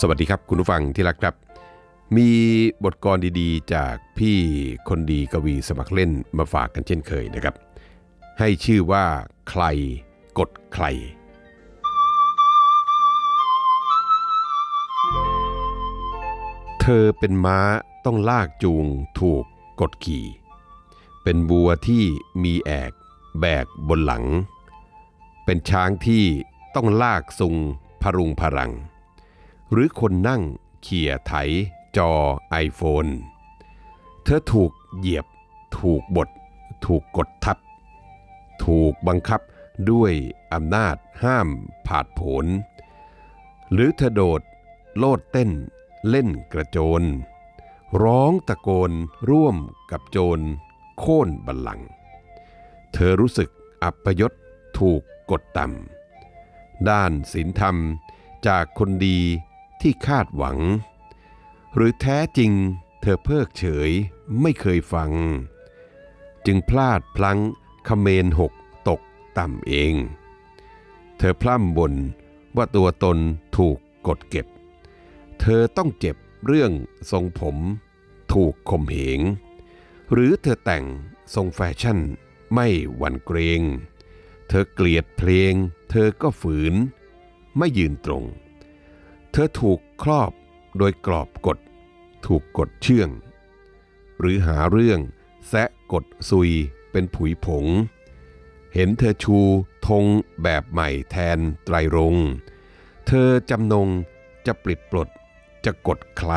สวัสดีครับคุณผู้ฟังที่รักครับ มีบทกลอนดีๆ จากพี่คนดีกวีสมัครเล่นมาฝากกันเช่นเคยนะครับ ให้ชื่อว่าใครกดใคร เธอเป็นม้าต้องลากจูงถูกกดขี่ เป็นบัวที่มีแอกแบกบนหลัง เป็นช้างที่ต้องลากซุงพรุงพรัง หรือคนนั่งเขี่ยไถ จอไอโฟน เธอถูกเหยียบ ถูกบดถูกกดทับ ถูกบังคับด้วยอำนาจห้ามผาดผนหรือเธอโดด โลดเต้น เล่นกระโจน ร้องตะโกนร่วมกับโจร โค่นบัลลัง เธอรู้สึกอัปยศถูกกดต่ำด้านศีลธรรมจากคนดี ที่คาดหวัง หรือแท้จริงเธอเพิกเฉยไม่เคยฟัง จึงพลาดพลั้งคเมนหกตกต่ำเอง เธอพร่ำบ่นว่าตัวตนถูกกดเก็บ เธอต้องเจ็บเรื่องทรงผม ถูกข่มเหง หรือเธอแต่งทรงแฟชั่นไม่หวั่นเกรง เธอเกลียดเพลง เธอก็ฝืน ไม่ยืนตรง เธอถูกครอบโดยกรอบกด ถูกกดเชื่อง หรือหาเรื่องแซะกดซุยเป็นผุยผง เห็นเธอชูธงแบบใหม่แทนไตรรง เธอจำนงจะปลิดปลดจะกดใคร